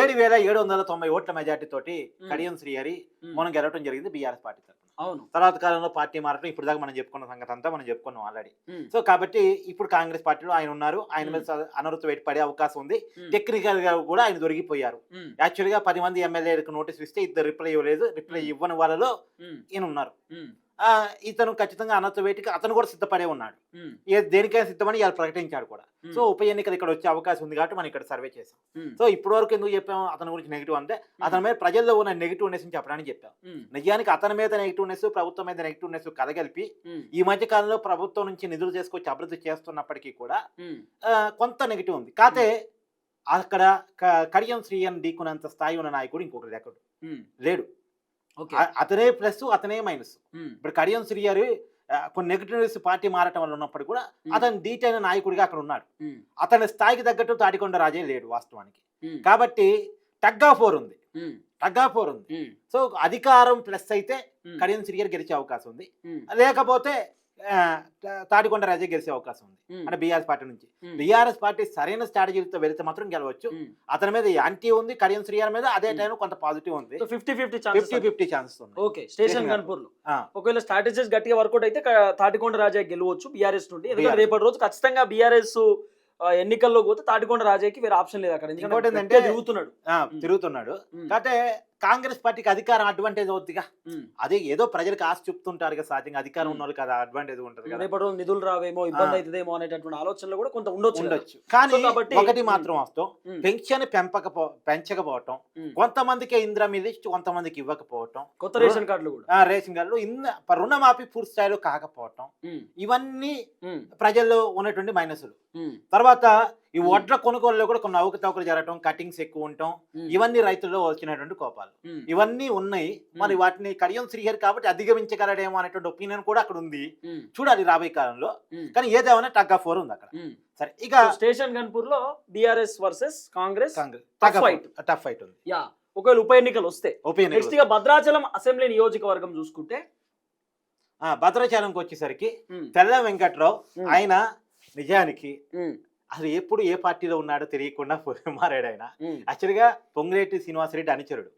ఏడు వేల ఏడు వందల తొంభై ఓట్ల మెజార్టీ తోటి. కడియం శ్రీహరి. మనం గెలవడం జరిగింది బీఆర్ఎస్ పార్టీ తరఫున అవును. తర్వాత కాలంలో పార్టీ మారటం ఇప్పుడు దాకా మనం చెప్పుకున్న సంగతి అంతా మనం చెప్పుకున్నాం ఆల్రెడీ. సో కాబట్టి ఇప్పుడు కాంగ్రెస్ పార్టీలో ఆయన ఉన్నారు. ఆయన మీద అనర్హత వేటు పడే అవకాశం ఉంది. టెక్నికల్గా కూడా ఆయన దొరికిపోయారు. యాక్చువల్గా పది మంది ఎమ్మెల్యేలకు నోటీస్ ఇస్తే ఇద్దరు రిప్లై ఇవ్వలేదు. రిప్లై ఇవ్వని వాళ్ళలో. ఈయన ఉన్నారు ఇతను ఖచ్చితంగా అనర్హత వేటికి అతను కూడా సిద్ధపడే ఉన్నాడు దేనికైనా సిద్ధమని ఇవాళ ప్రకటించాడు కూడా. సో ఉప ఎన్నికలు ఇక్కడ వచ్చే అవకాశం ఉంది కాబట్టి మనం ఇక్కడ సర్వే చేసాం. సో ఇప్పటి వరకు ఎందుకు చెప్పాం అతని గురించి నెగిటివ్ అంటే అతని మీద ప్రజల్లో ఉన్న నెగిటివ్నెస్ చెప్పడానికి చెప్పాం. నిజానికి అతని మీద నెగిటివ్నెస్ ప్రభుత్వం మీద నెగిటివ్నెస్ కలగలిపి. ఈ మధ్య కాలంలో ప్రభుత్వం నుంచి నిధులు తీసుకొచ్చి అభివృద్ధి చేస్తున్నప్పటికీ కూడా కొంత నెగిటివ్ ఉంది కాతే అక్కడ కడియం శ్రీయన్ ఢీకునంత స్థాయి ఉన్న నాయకుడు ఇంకొకటి ఉమ్. లేడు అతనే ప్లస్ అతనే మైనస్. ఇప్పుడు కడియం శ్రీయర్ కొన్ని నెగిటివ్స్ పార్టీ మారటం వల్ల ఉన్నప్పుడు కూడా. అతను ధీటైన నాయకుడిగా అక్కడ ఉన్నాడు. అతని స్థాయికి తగ్గట్టు తాటికొండ రాజే లేడు వాస్తవానికి. కాబట్టి టగ్గా ఫోర్ ఉంది. టగ్గా ఫోర్ ఉంది. సో అధికారం ప్లస్ అయితే. కడియం శ్రీయర్ గెలిచే అవకాశం ఉంది. లేకపోతే ఆ, తా- తాటికొండ రాజే గెలిచే అవకాశం ఉంది. అంటే బీఆర్ఎస్ పార్టీ నుంచి. బీఆర్ఎస్ పార్టీ సరైన స్ట్రాటజీలతో వెళితే మాత్రం గెలవచ్చు. అతని మీద యాంటీ ఉంది కడియం శ్రీయర్ మీద అదే. టైం కొంత పాజిటివ్ ఉంది fifty fifty fifty fifty chances ఉంది ఓకే స్టేషన్ కన్పూర్లో ఆ, ఒకవేళ స్ట్రాటజీస్ గట్టిగా వర్కౌట్ అయితే తాటికొండ రాజా గెలవచ్చు బీఆర్ఎస్ నుండి ఎందుకంటే. రేపటి రోజు ఖచ్చితంగా బీఆర్ఎస్ ఎన్నికల్లో పోతే తాటికొండ రాజాకి వేరే ఆప్షన్ లేదు అక్కడ ఎందుకంటే తిరుగుతున్నాడు. తిరుగుతున్నాడు. కాంగ్రెస్ పార్టీకి అధికారం అడ్వాంటేజ్ అవుతుందిగా. అదే ఏదో ప్రజలకు ఆశ చెప్తుంటారు కదా సహజంగా అధికారం ఉన్న వాళ్ళు కదా అడ్వాంటేజ్ ఉంటుంది కదా రేపటి రోజు నిధులు రావేమో ఇబ్బంది. అవుతుందేమో అనేటటువంటి ఆలోచనలు కూడా కొంత ఉండొచ్చు. ఉండొచ్చు కానీ కాబట్టి- ఒకటి. మాత్రం వస్తాం. పెన్షన్ పెంపకపో పెంచకపోవటం. కొంతమందికి ఇందిరా మీద కొంతమందికి ఇవ్వకపోవటం కొత్త రేషన్ కార్డులు కూడా రేషన్ కార్డులు ఇన్న రుణమాఫీ పూర్తి స్థాయిలో కాకపోవటం. ఇవన్నీ. ప్రజల్లో ఉన్నటువంటి మైనస్లు. తర్వాత ఈ. వడ్ల కొనుగోలులో కూడా కొన్ని అవకతవకలు జరగటం కటింగ్స్ ఎక్కువ ఉండటం. ఇవన్నీ రైతుల్లో వచ్చినటువంటి కోపాలు. ఇవన్నీ ఉన్నాయి మరి. వాటిని కడియం శ్రీహరి కాబట్టి అధిగమించగలడేమో అనేటువంటి ఒపీనియన్ కూడా అక్కడ ఉంది. చూడాలి రాబోయే కాలంలో. కానీ ఏదేమైనా టగ్ ఆఫ్ ఫోర్ ఉంది అక్కడ. సరే ఇక station గన్పూర్లో BRS versus Congress. Tough fight ఉంది యా ఒకవేళ ఉప ఎన్నికలు వస్తే నెక్స్ట్ ఇక భద్రాచలం అసెంబ్లీ నియోజకవర్గం చూసుకుంటే భద్రాచలంకి వచ్చేసరికి. తెల్ల వెంకట్రావు. ఆయన నిజానికి. అసలు ఎప్పుడు ఏ పార్టీలో ఉన్నాడో తెలియకుండా మారాడు ఆయన. యాక్చువల్గా పొంగిరెడ్డి శ్రీనివాసరెడ్డి అనుచరుడు.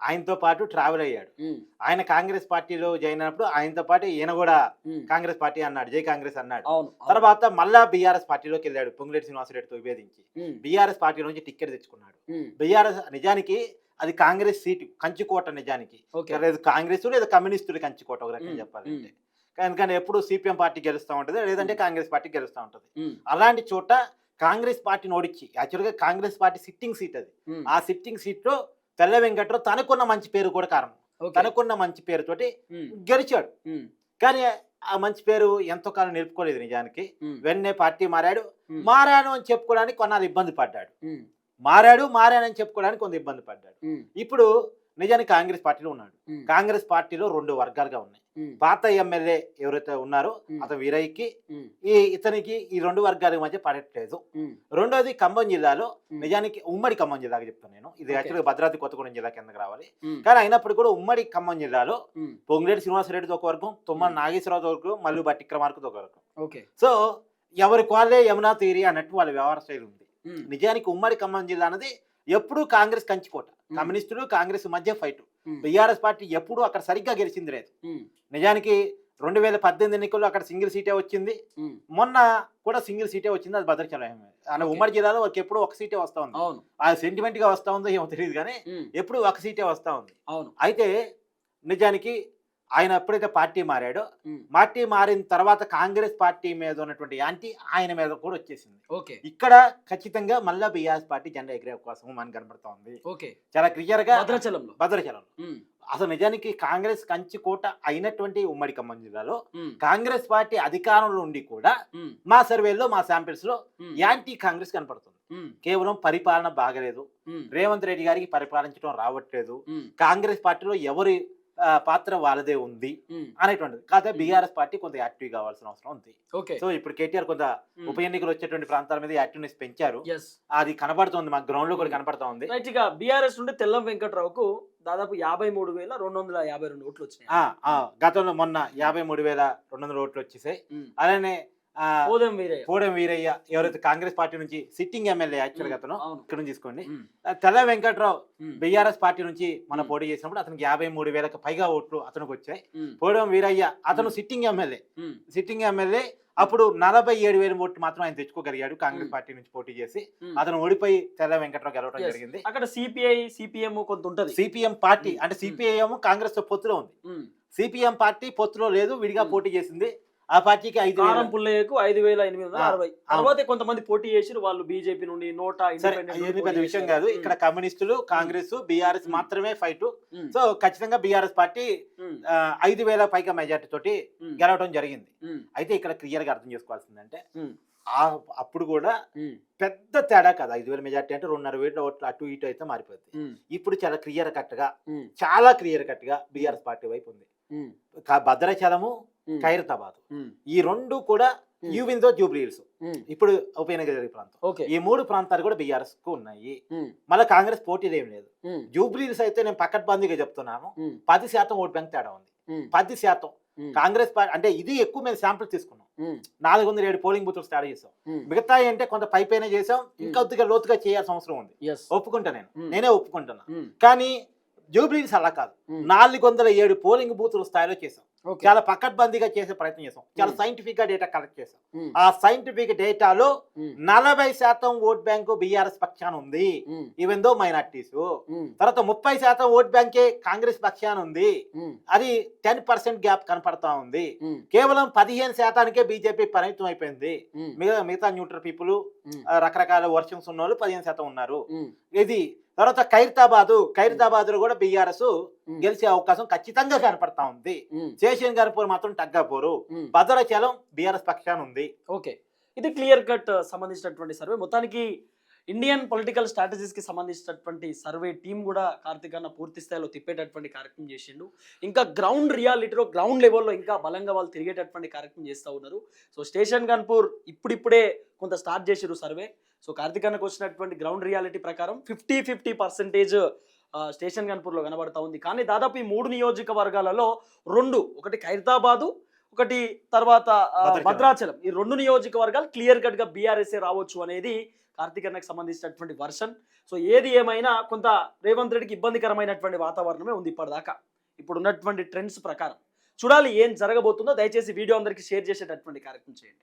ఆయనతో పాటు ట్రావెల్ అయ్యాడు. ఆయన కాంగ్రెస్ పార్టీలో జాయిన్ అయినప్పుడు ఆయనతో పాటు ఈయన కూడా. కాంగ్రెస్ పార్టీ అన్నాడు జై కాంగ్రెస్ అన్నాడు. తర్వాత మళ్ళా బీఆర్ఎస్ పార్టీలోకి వెళ్ళాడు పొంగిరెడ్డి శ్రీనివాసరెడ్డితో విభేదించి. బీఆర్ఎస్ పార్టీ నుంచి టికెట్ తెచ్చుకున్నాడు. బీఆర్ఎస్ నిజానికి అది కాంగ్రెస్ సీటు కంచుకోట నిజానికి కాంగ్రెస్ లేదా కమ్యూనిస్టులు కంచుకోట ఒక రకంగా. చెప్పాలంటే ఎందుకంటే ఎప్పుడు సిపిఎం పార్టీ గెలుస్తూ ఉంటుంది లేదంటే. కాంగ్రెస్ పార్టీ గెలుస్తూ ఉంటుంది. అలాంటి చోట కాంగ్రెస్ పార్టీని ఓడించి యాక్చువల్గా కాంగ్రెస్ పార్టీ సిట్టింగ్ సీట్ అది. ఆ సిట్టింగ్ సీట్లో తెల్ల వెంకట్రావు తనకున్న మంచి పేరు కూడా కారణం. తనకున్న మంచి పేరుతోటి. గెలిచాడు. కానీ ఆ మంచి పేరు ఎంతో కాలం నిలుపుకోలేదు నిజానికి. వెన్నే పార్టీ మారాడు. మారాను అని చెప్పుకోవడానికి కొన్నాళ్ళు ఇబ్బంది పడ్డాడు. మారాడు మారానని చెప్పుకోవడానికి కొంత ఇబ్బంది పడ్డాడు. ఇప్పుడు నిజానికి కాంగ్రెస్ పార్టీలో ఉన్నాడు. కాంగ్రెస్ పార్టీలో రెండు వర్గాలుగా ఉన్నాయి. పాత ఎమ్మెల్యే ఎవరైతే ఉన్నారో. అతను వీరయ్యకి. ఈ ఇతనికి ఈ రెండు వర్గాల మధ్య పడట్లేదు. రెండోది ఖమ్మం జిల్లాలో. నిజానికి ఉమ్మడి ఖమ్మం జిల్లాకి చెప్తాను నేను ఇది. యాక్చువల్గా భద్రాద్రి కొత్తగూడెం జిల్లా కిందకి రావాలి. కానీ అయినప్పుడు కూడా ఉమ్మడి ఖమ్మం జిల్లాలో. పొంగిరెడ్డి శ్రీనివాసరెడ్డితో ఒక వర్గం తుమ్మల. నాగేశ్వరరావు వర్గం మల్లు బట్టిక్రమార్కుతో ఒక వర్గం ఓకే సో ఎవరికి వాళ్ళే యమునా తీరి అన్నట్టు వాళ్ళ వ్యవహార శైలి ఉంది. నిజానికి ఉమ్మడి ఖమ్మం జిల్లా అన్నది ఎప్పుడూ కాంగ్రెస్ కంచుకోట. కమ్యూనిస్టులు కాంగ్రెస్ మధ్య ఫైట్. బీఆర్ఎస్ పార్టీ ఎప్పుడూ అక్కడ సరిగ్గా గెలిచింది లేదు. నిజానికి రెండు వేల పద్దెనిమిది ఎన్నికల్లో అక్కడ సింగిల్ సీటే వచ్చింది. మొన్న కూడా సింగిల్ సీటే వచ్చింది. అది భద్రాచలం Okay. ఉమ్మడి జిల్లాలో వాళ్ళకి ఎప్పుడు ఒక సీటే వస్తా ఉంది. అవును. ఆ సెంటిమెంట్గా వస్తా ఉందో ఏమో తెలియదు కానీ. ఎప్పుడు ఒక సీటే వస్తా ఉంది. అవును. అయితే నిజానికి ఆయన ఎప్పుడైతే పార్టీ మారాడో. పార్టీ మారిన తర్వాత కాంగ్రెస్ పార్టీ మీద ఉన్నటువంటి యాంటీ ఆయన మీద కూడా వచ్చేసింది ఓకే ఇక్కడ ఖచ్చితంగా మళ్ళా బీఆర్ఎస్ పార్టీ జెండా ఎగిరే అవకాశం మనకు కనబడతా ఉంది ఓకే చాలా క్లియర్గా భద్రాచలంలో భద్రాచలం ఉమ్. అసలు నిజానికి కాంగ్రెస్ కంచి కోట అయినటువంటి ఉమ్మడి ఖమ్మం జిల్లాలో. కాంగ్రెస్ పార్టీ అధికారంలో ఉండి కూడా. మా సర్వేలో మా శాంపిల్స్లో. యాంటీ కాంగ్రెస్ కనపడుతుంది. కేవలం పరిపాలన బాగలేదు. రేవంత్ రెడ్డి గారికి పరిపాలించడం రావట్లేదు. కాంగ్రెస్ పార్టీలో ఎవరి పాత్ర వాళ్ళదే ఉంది. అనేటువంటిది కాకపోతే. బీఆర్ఎస్ పార్టీ కొంత యాక్టివ్ కావాల్సిన అవసరం ఉంది ఓకే సో ఇప్పుడు కేటీఆర్ కొంత. ఉప ఎన్నికలు వచ్చేటువంటి ప్రాంతాల మీద యాక్టివ్నెస్ పెంచారు అది కనబడుతుంది మా గ్రౌండ్లో కూడా. కనపడతా ఉంది రైట్ ఇక బీఆర్ఎస్ నుండి తెల్లం వెంకట్రావుకు దాదాపు యాభై మూడు వేల రెండు వందల యాభై రెండు ఓట్లు వచ్చినాయి గతంలో మొన్న యాభై మూడు వేల రెండు వందల ఓట్లు వచ్చేసాయి. అలానే పోదెం వీరయ్య ఎవరైతే కాంగ్రెస్ పార్టీ నుంచి సిట్టింగ్ ఎమ్మెల్యే యాక్చువల్ అతను అవును ఇక్కడ నుంచి తీసుకోండి తెల్ల వెంకట్రావు. బీఆర్ఎస్ పార్టీ నుంచి మన. పోటీ చేసినప్పుడు అతనికి యాభై మూడు వేలకు పైగా ఓట్లు అతనికి వచ్చాయి. పోవడం వీరయ్య అతను. Sitting MLA. సిట్టింగ్ ఎమ్మెల్యే అప్పుడు నలభై ఏడు వేల ఓట్లు మాత్రం ఆయన తెచ్చుకోగలిగాడు కాంగ్రెస్. పార్టీ నుంచి పోటీ చేసి. అతను ఓడిపోయి తెల్ల వెంకట్రావు గెలవడం. జరిగింది అక్కడ సిపిఐ సిపిఎం కొంత ఉంటది సిపిఎం పార్టీ. అంటే సిపిఐఎం కాంగ్రెస్తో పొత్తులో ఉంది. సిపిఎం పార్టీ పొత్తులో లేదు విడిగా. పోటీ చేసింది ఆ పార్టీకి ఐదు కారం పుల్లయ్యకు ఐదు వేల ఎనిమిది వందల అరవై తర్వాత కొంతమంది పోటీ చేసి వాళ్ళు బీజేపీ నుండి నోటా పెద్ద విషయం. కాదు. ఇక్కడ కమ్యూనిస్టులు కాంగ్రెస్ బీఆర్ఎస్. మాత్రమే ఫైట్. సో ఖచ్చితంగా బీఆర్ఎస్ పార్టీ ఐదు వేల పైగా మెజార్టీ తోటి. గెలవడం జరిగింది. అయితే ఇక్కడ క్లియర్గా అర్థం చేసుకోవాల్సిందంటే అప్పుడు కూడా. పెద్ద తేడా కాదు ఐదు వేల మెజార్టీ అంటే రెండున్నర వేల ఓట్లు అటు ఇటు అయితే మారిపోద్ది ఉమ్. ఇప్పుడు చాలా క్లియర్ కట్గా. చాలా క్లియర్ కట్గా బీఆర్ఎస్ పార్టీ వైపు ఉంది భద్రాచలము. ఖైరతాబాద్. ఈ రెండు కూడా. యూవిన్తో జూబ్లీ హిల్స్. ఇప్పుడు ఉప ఎన్నిక జరిగే ప్రాంతం ఓకే ఈ మూడు ప్రాంతాలు కూడా బీఆర్ఎస్కు ఉన్నాయి. మళ్ళీ కాంగ్రెస్ పోటీలు ఏం లేదు. జూబ్లీ హిల్స్ అయితే నేను పక్కడ్బందీగా చెప్తున్నాను. పది శాతం ఓటు బ్యాంక్ తేడా ఉంది. పది శాతం. కాంగ్రెస్ పార్టీ అంటే ఇది ఎక్కువ మేము శాంపుల్ తీసుకున్నాం. నాలుగు వందల ఏడు పోలింగ్ బూత్లు స్టార్ట్ చేసాం. మిగతా అంటే కొంత పై పైన చేసాం ఇంకా కొద్దిగా లోతుగా చేయాల్సిన అవసరం ఉంది. ఒప్పుకుంటా నేను. నేనే ఒప్పుకుంటున్నా. కానీ జూబ్లీస్ అలా కాదు. నాలుగు వందల ఏడు పోలింగ్ బూతుల స్థాయిలో చేసాం చాలా పకడ్బందీగా చేసే ప్రయత్నం చేసాం. చాలా. సైంటిఫిక్గా డేటా కలెక్ట్ చేసాం. ఆ సైంటిఫిక్ డేటాలో నలభై శాతం ఓట్ బ్యాంకు బీఆర్ఎస్ పక్షాన ఉంది. ఈవెన్ దో మైనార్టీస్ తర్వాత ముప్పై శాతం ఓట్ బ్యాంకే కాంగ్రెస్ పక్షాన ఉంది. అది టెన్ పర్సెంట్ గ్యాప్ కనపడతా ఉంది. కేవలం పదిహేను శాతానికే బీజేపీ పరిమితం అయిపోయింది. మిగతా మిగతా న్యూట్రల్ పీపుల్ రకరకాల వర్షన్స్ ఉన్న వాళ్ళు పదిహేను శాతం ఉన్నారు. ఇది తర్వాత ఖైరతాబాదు ఖైరతాబాద్లో కూడా బీఆర్ఎస్ గెలిచే అవకాశం ఖచ్చితంగా కనపడతా ఉంది. శేషన్ గర్పూర్ మాత్రం తగ్గపోరు. భద్రాచలం బీఆర్ఎస్ పక్షాన ఉంది. ఓకే. ఇది క్లియర్ కట్ సంబంధించినటువంటి సర్వే. మొత్తానికి ఇండియన్ పొలిటికల్ స్ట్రాటజీస్కి సంబంధించినటువంటి సర్వే టీం కూడా కార్తిక్ అన్న పూర్తి స్థాయిలో తిప్పేటటువంటి కార్యక్రమం చేసిండు. ఇంకా గ్రౌండ్ రియాలిటీలో గ్రౌండ్ లెవెల్లో ఇంకా బలంగా వాళ్ళు తిరిగేటటువంటి కార్యక్రమం చేస్తూ ఉన్నారు. సో స్టేషన్ గన్పూర్ ఇప్పుడిప్పుడే కొంత స్టార్ట్ చేసిరు సర్వే. సో కార్తిక్ అన్నకు వచ్చినటువంటి గ్రౌండ్ రియాలిటీ ప్రకారం ఫిఫ్టీ ఫిఫ్టీ పర్సెంటేజ్ స్టేషన్ గన్పూర్లో కనబడతా ఉంది. కానీ దాదాపు ఈ మూడు నియోజకవర్గాలలో రెండు ఒకటి ఖైరతాబాదు ఒకటి తర్వాత భద్రాచలం. ఈ రెండు నియోజకవర్గాలు క్లియర్ కట్గా బీఆర్ఎస్ఏ రావచ్చు అనేది కార్తీక్ అన్నకు సంబంధించినటువంటి వర్షన్. సో ఏది ఏమైనా కొంత రేవంత్ రెడ్డికి ఇబ్బందికరమైనటువంటి వాతావరణమే ఉంది ఇప్పటిదాకా. ఇప్పుడు ఉన్నటువంటి ట్రెండ్స్ ప్రకారం. చూడాలి ఏం జరగబోతుందో దయచేసి వీడియో అందరికీ షేర్ చేసేటటువంటి కార్యక్రమం చేయండి.